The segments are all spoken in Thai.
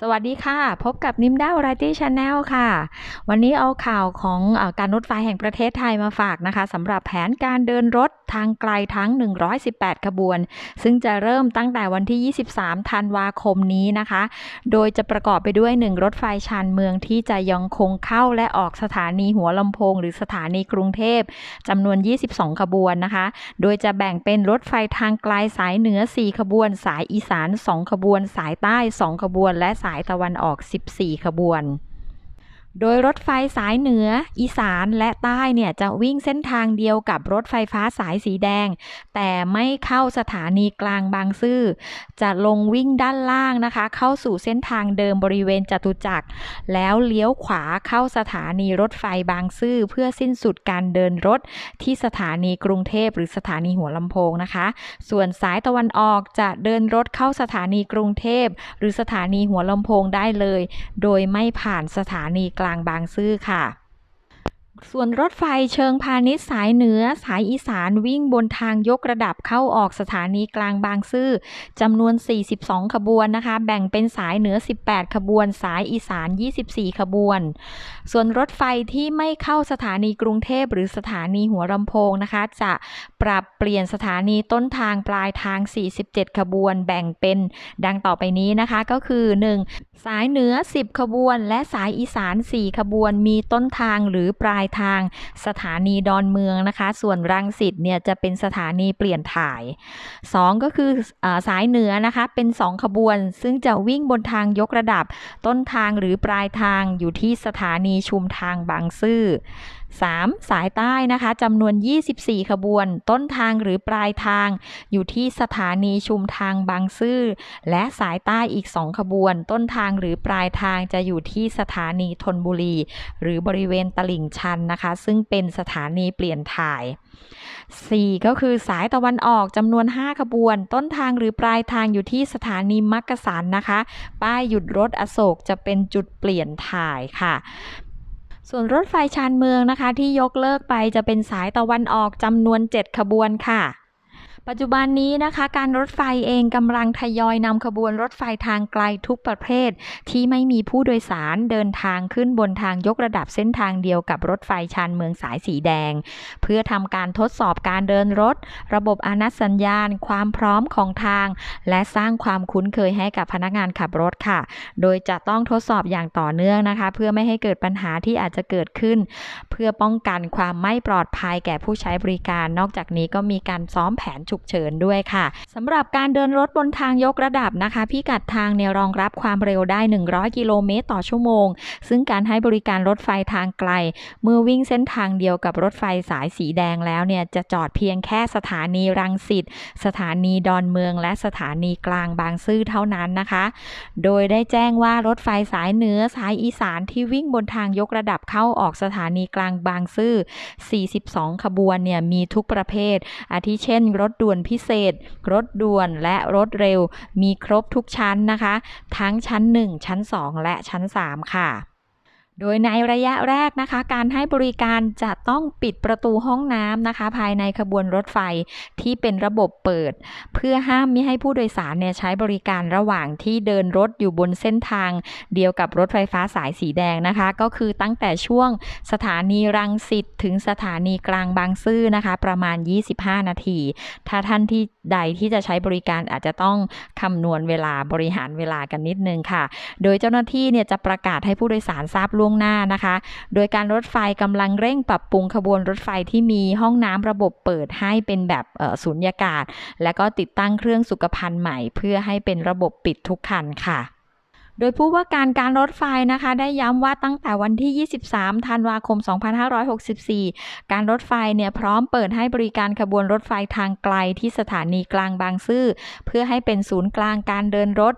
สวัสดีค่ะ พบกับนิมด้าวราตี้ชาแนลค่ะ วันนี้เอาข่าวของอการรถไฟแห่งประเทศไทยมาฝากนะคะสำหรับแผนการเดินรถทางไกลทั้ง 118 ขบวน ซึ่งจะเริ่มตั้งแต่วันที่ 23 ธันวาคมนี้นะคะ โดยจะประกอบไปด้วย 1 รถไฟชานเมืองที่จะยังคงเข้าและออกสถานีหัวลำโพง หรือสถานีกรุงเทพจำนวน 22 ขบวนนะคะ โดยจะแบ่งเป็นรถไฟทางไกลสายเหนือ 4 ขบวน สายอีสาน 2 ขบวน สายใต้ 2 ขบวน และสายตะวันออก 14 ขบวน โดยรถไฟสายเหนือ อีสานและใต้เนี่ยจะวิ่งเส้นทางเดียวกับรถไฟฟ้าสายสีแดง แต่ไม่เข้าสถานีกลางบางซื่อ จะลงวิ่งด้านล่างนะคะ เข้าสู่เส้นทางเดิมบริเวณจตุจักร แล้วเลี้ยวขวาเข้าสถานีรถไฟบางซื่อ เพื่อสิ้นสุดการเดินรถที่สถานีกรุงเทพหรือสถานีหัวลำโพงนะคะ ส่วนสายตะวันออกจะเดินรถเข้าสถานีกรุงเทพหรือสถานีหัวลำโพงได้เลย โดยไม่ผ่านสถานีกลางบางซื่อค่ะ ส่วนรถไฟเชิงพาณิชย์สายเหนือสายอีสานวิ่งบนทางยกระดับเข้าออกสถานีกลางบางซื่อจำนวน 42 ขบวนนะคะ แบ่งเป็นสายเหนือ 18 ขบวน สายอีสาน 24 ขบวน ส่วนรถไฟที่ไม่เข้าสถานีกรุงเทพหรือสถานีหัวลำโพงนะคะ จะปรับเปลี่ยนสถานีต้นทางปลายทาง 47 ขบวน แบ่งเป็นดังต่อไปนี้นะคะก็คือ 1. สายเหนือ 10 ขบวน และสายอีสาน 4 ขบวน มีต้นทางหรือปลายทางสถานีดอนเมืองนะคะ ส่วนรังสิตเนี่ยจะเป็นสถานีเปลี่ยนถ่าย 2 ก็คืออสายเหนือนะคะเป็น 2 ขบวน ซึ่งจะวิ่งบนทางยกระดับต้นทางหรือปลายทางอยู่ที่สถานีชุมทางบางซื่อ 3. สายใต้นะคะจำนวน 24 ขบวน ต้นทางหรือปลายทาง อยู่ที่สถานีชุมทางบางซื่อ และสายใต้อีก 2 ขบวน ต้นทางหรือปลายทางจะอยู่ที่สถานีธนบุรี หรือบริเวณตลิ่งชันนะคะ ซึ่งเป็นสถานีเปลี่ยนถ่าย 4 ก็คือสายตะวันออกจำนวน 5 ขบวน ต้นทางหรือปลายทางอยู่ที่สถานีมักกะสันนะคะ ป้ายหยุดรถอโศกจะเป็นจุดเปลี่ยนถ่ายค่ะ ส่วนรถไฟชานเมืองนะคะ ที่ยกเลิกไปจะเป็นสายตะวันออกจำนวน 7 ขบวนค่ะ ปัจจุบันนี้นะคะการรถไฟเองกำลังทยอยนำขบวนรถไฟทางไกลทุกประเภท ที่ไม่มีผู้โดยสารเดินทางขึ้นบนทางยกระดับเส้นทางเดียวกับรถไฟชานเมืองสายสีแดง เพื่อทำการทดสอบการเดินรถ ระบบอนัตสัญญาณ ความพร้อมของทาง และสร้างความคุ้นเคยให้กับพนักงานขับรถค่ะ โดยจะต้องทดสอบอย่างต่อเนื่องนะคะ เพื่อไม่ให้เกิดปัญหาที่อาจจะเกิดขึ้น เพื่อป้องกันความไม่ปลอดภัยแก่ผู้ใช้บริการ นอกจากนี้ก็มีการซ้อมแผนฉุกเฉินด้วยค่ะสำหรับการเดินรถบนทางยกระดับนะคะ พิกัดทางเนี่ยรองรับความเร็วได้ 100 กิโลเมตรต่อชั่วโมง ซึ่งการให้บริการรถไฟทางไกล เมื่อวิ่งเส้นทางเดียวกับรถไฟสายสีแดงแล้วเนี่ยจะจอดเพียงแค่สถานีรังสิตสถานีดอนเมือง และสถานีกลางบางซื่อเท่านั้นนะคะ โดยได้แจ้งว่ารถไฟสายเหนือสายอีสานที่วิ่งบนทางยกระดับเข้าออกสถานีกลางบางซื่อ 42 ขบวนเนี่ยมีทุกประเภท อาทิเช่น รถด่วนพิเศษ รถด่วนและรถเร็ว มีครบทุกชั้นนะคะ ทั้งชั้น 1 ชั้น 2 และชั้น 3 ค่ะ โดยในระยะแรกนะคะ การให้บริการจะต้องปิดประตูห้องน้ำนะคะ ภายในขบวนรถไฟที่เป็นระบบเปิด เพื่อห้ามไม่ให้ผู้โดยสารเนี่ยใช้บริการระหว่างที่เดินรถอยู่บนเส้นทาง เดียวกับรถไฟฟ้าสายสีแดงนะคะ ก็คือตั้งแต่ช่วงสถานีรังสิตถึงสถานีกลางบางซื่อนะคะ ประมาณ 25 นาที ถ้าท่านที่ ใดที่จะใช้บริการอาจจะต้องคำนวณเวลาบริหารเวลากันนิดนึงค่ะ โดยเจ้าหน้าที่เนี่ยจะประกาศให้ผู้โดยสารทราบล่วงหน้านะคะ โดยการรถไฟกำลังเร่งปรับปรุงขบวนรถไฟที่มีห้องน้ำระบบเปิดให้เป็นแบบสุญญากาศ และก็ติดตั้งเครื่องสุขภัณฑ์ใหม่ เพื่อให้เป็นระบบปิดทุกคันค่ะ โดยผู้ว่าการการรถไฟนะคะ ได้ย้ำว่าตั้งแต่วันที่ 23 ธันวาคม 2564 การรถไฟเนี่ยพร้อมเปิดให้บริการขบวนรถไฟทางไกลที่สถานีกลางบางซื่อ เพื่อให้เป็นศูนย์กลางการเดินรถ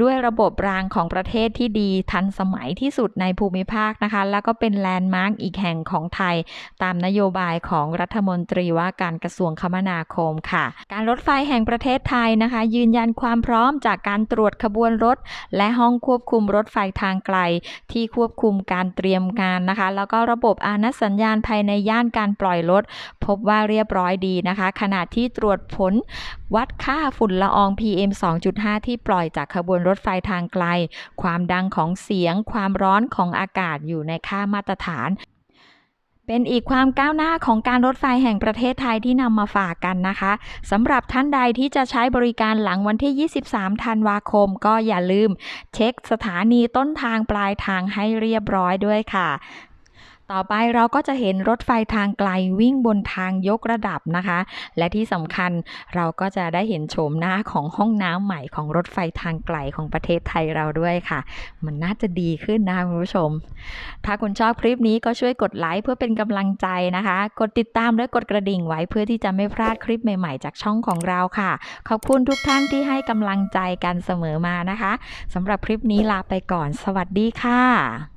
ด้วยระบบรางของประเทศที่ดีทันสมัยที่สุดในภูมิภาคนะคะ แล้วก็เป็นแลนด์มาร์กอีกแห่งของไทย ตามนโยบายของรัฐมนตรีว่าการกระทรวงคมนาคมค่ะ การรถไฟแห่งประเทศไทยนะคะ ยืนยันความพร้อมจากการตรวจขบวนรถ และห้องควบคุมรถไฟทางไกล ที่ควบคุมการเตรียมงานนะคะ แล้วก็ระบบอานัสัญญาณภายในย่านการปล่อยรถ พบว่าเรียบร้อยดีนะคะ ขณะที่ตรวจผลวัดค่าฝุ่นละออง PM 2.5 ที่ปล่อยจากขบวนรถไฟทางไกล ความดังของเสียง ความร้อนของอากาศอยู่ในค่ามาตรฐานเป็นอีกความก้าวหน้าของการรถไฟแห่งประเทศไทยที่นำมาฝากกันนะคะสำหรับท่านใดที่จะใช้บริการหลังวันที่ 23 ธันวาคม ก็อย่าลืม เช็คสถานีต้นทางปลายทางให้เรียบร้อยด้วยค่ะ ต่อไปเราก็จะเห็นรถไฟทางไกลวิ่งบนทางยกระดับนะคะ และที่สำคัญเราก็จะได้เห็นโฉมหน้าของห้องน้ำใหม่ของรถไฟทางไกลของประเทศไทยเราด้วยค่ะ มันน่าจะดีขึ้นนะคุณผู้ชม ถ้าคุณชอบคลิปนี้ก็ช่วยกดไลค์เพื่อเป็นกำลังใจนะคะ กดติดตามและกดกระดิ่งไว้เพื่อที่จะไม่พลาดคลิปใหม่ๆ จากช่องของเราค่ะ ขอบคุณทุกท่านที่ให้กำลังใจกันเสมอมานะคะสำหรับคลิปนี้ลาไปก่อน สวัสดีค่ะ